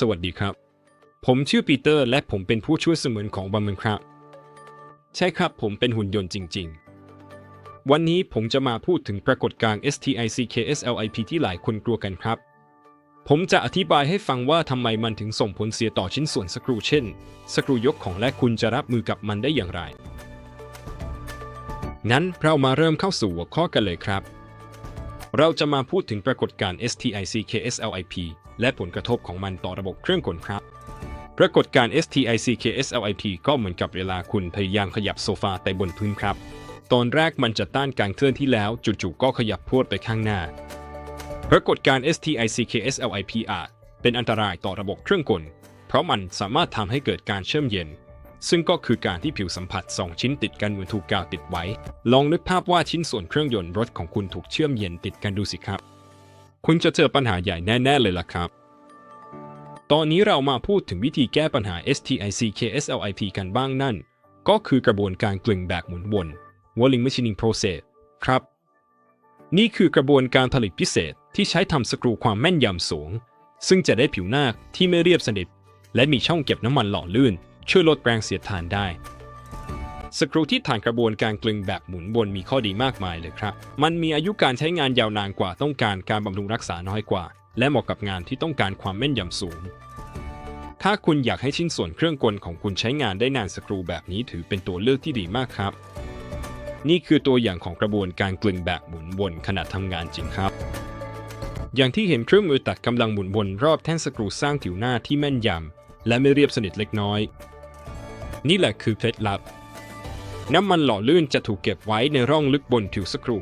สวัสดีครับ ผมชื่อปีเตอร์และผมเป็นผู้ช่วยเสมือนของบัมเมนครับ ใช่ครับผมเป็นหุ่นยนต์จริง ๆ วันนี้ผมจะมาพูดถึงปรากฏการณ์ STICKSLIP ที่หลายคนกลัวกันครับ ผมจะอธิบายให้ฟังว่าทำไมมันถึงส่งผลเสียต่อชิ้นส่วนสกรูเช่น สกรูยกของและคุณจะรับมือกับมันได้อย่างไรงั้นเรามาเริ่มเข้าสู่หัวข้อกันเลยครับ เราจะมาพูดถึงปรากฏการณ์ STICKSLIP และผลกระทบของมันต่อระบบเครื่องกลครับ ปรากฏการณ์ STICKSLIP ก็เหมือนกับเวลาคุณพยายามขยับโซฟาแต่บนพื้นครับ ตอนแรกมันจะต้านการเคลื่อนที่แล้วจู่ๆก็ขยับพรวดไปข้างหน้า ปรากฏการณ์ STICKSLIP อาจเป็นอันตรายต่อระบบเครื่องกล เพราะมันสามารถทำให้เกิดการเชื่อมเย็น ซึ่งก็คือการที่ผิวสัมผัสสองชิ้นติดกันเหมือนถูกกาวติดไว้ ลองนึกภาพว่าชิ้นส่วนเครื่องยนต์รถของคุณถูกเชื่อมเย็นติดกันดูสิครับ คุณจะเจอปัญหาใหญ่แน่ ๆ เลยล่ะครับ ตอนนี้เรามาพูดถึงวิธีแก้ปัญหา STICKSLIP กันบ้างนั่น ก็คือกระบวนการกลึงแบบหมุนวน Walling Machining Process ครับ นี่คือกระบวนการผลิตพิเศษที่ใช้ทำสกรูความแม่นยำสูง ซึ่งจะได้ผิวหน้าที่ไม่เรียบสนิทและมีช่องเก็บน้ำมันหล่อลื่น ช่วยลดแรงเสียดทานได้สกรูที่ผ่านกระบวนการกลึงแบบหมุนวนมีข้อดีมากมายเลยครับ มันมีอายุการใช้งานยาวนานกว่าต้องการการบำรุงรักษาน้อยกว่า และเหมาะกับงานที่ต้องการความแม่นยำสูง ถ้าคุณอยากให้ชิ้นส่วนเครื่องกลของคุณใช้งานได้นานสกรูแบบนี้ถือเป็นตัวเลือกที่ดีมากครับ นี่คือตัวอย่างของกระบวนการกลึงแบบหมุนวนขณะทำงานจริงครับ อย่างที่เห็นเครื่องมือตัดกำลังหมุนวนรอบแท่นสกรูสร้างผิวหน้าที่แม่นยำและไม่เรียบสนิทเล็กน้อย นี่แหละคือเคล็ดลับ น้ำมันหล่อลื่นจะถูกเก็บไว้ในร่องลึกบนผิวสกรู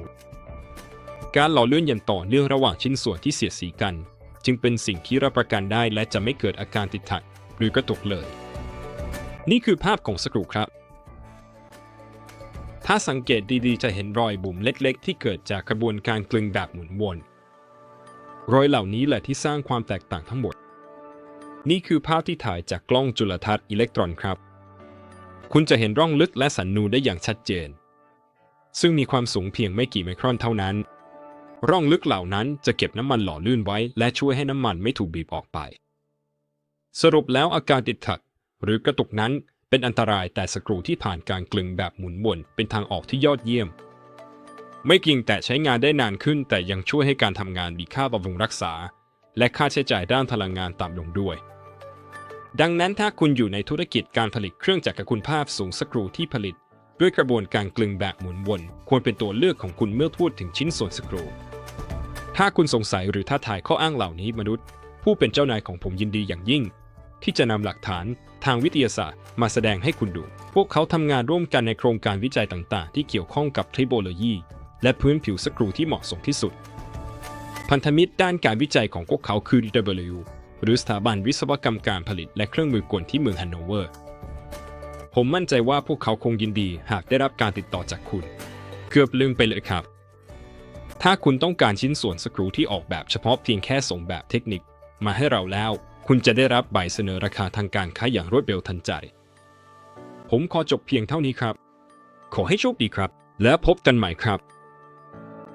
การหล่อลื่นอย่างต่อเนื่องระหว่างชิ้นส่วนที่เสียดสีกัน จึงเป็นสิ่งที่รับประกันได้และจะไม่เกิดอาการติดขัดหรือกระตุกเลย นี่คือภาพของสกรูครับ ถ้าสังเกตดีๆ จะเห็นรอยบุ๋มเล็กๆ ที่เกิดจากกระบวนการกลึงแบบหมุนวนรอยเหล่านี้แหละที่สร้างความแตกต่างทั้งหมด นี่คือภาพที่ถ่ายจากกล้องจุลทรรศน์อิเล็กตรอนครับ คุณจะเห็นร่องลึกและสันนูได้อย่างชัดเจน ซึ่งมีความสูงเพียงไม่กี่ไมครอนเท่านั้น ร่องลึกเหล่านั้นจะเก็บน้ำมันหล่อลื่นไว้ และช่วยให้น้ำมันไม่ถูกบีบออกไป สรุปแล้วอาการติดขัด หรือกระตุกนั้นเป็นอันตรายแต่สกรูที่ผ่านการกลึงแบบหมุนวนเป็นทางออกที่ยอดเยี่ยม ไม่เพียงแต่ใช้งานได้นานขึ้น แต่ยังช่วยให้การทำงานมีค่าบำรุงรักษา และค่าใช้จ่ายด้านพลังงานต่ำลงด้วย ดังนั้นถ้าคุณอยู่ในธุรกิจการผลิตเครื่องจักรคุณภาพสูงสกรูที่ผลิต ด้วยกระบวนการกลึงแบบหมุนวน ควรเป็นตัวเลือกของคุณเมื่อพูดถึงชิ้นส่วนสกรู ถ้าคุณสงสัยหรือท้าทายข้ออ้างเหล่านี้มนุษย์ ผู้เป็นเจ้านายของผมยินดีอย่างยิ่ง ที่จะนำหลักฐานทางวิทยาศาสตร์มาแสดงให้คุณดู พวกเขาทำงานร่วมกันในโครงการวิจัยต่างๆ ที่เกี่ยวข้องกับเทคโนโลยีและพื้นผิวสกรูที่เหมาะสมที่สุด พันธมิตรด้านการวิจัยของพวกเขาคือ DW หรือสถาบันวิศวกรรมการผลิตและเครื่องมือกลที่เมืองฮันโนเวอร์ ผมมั่นใจว่าพวกเขาคงยินดีหากได้รับการติดต่อจากคุณ เกือบลืมไปเลยครับ ถ้าคุณต้องการชิ้นส่วนสกรูที่ออกแบบเฉพาะเพียงแค่ส่งแบบเทคนิค มาให้เราแล้ว คุณจะได้รับใบเสนอราคาทางการค้าอย่างรวดเร็วทันใจ ผมขอจบเพียงเท่านี้ครับ ขอให้โชคดีครับ แล้วพบกันใหม่ครับ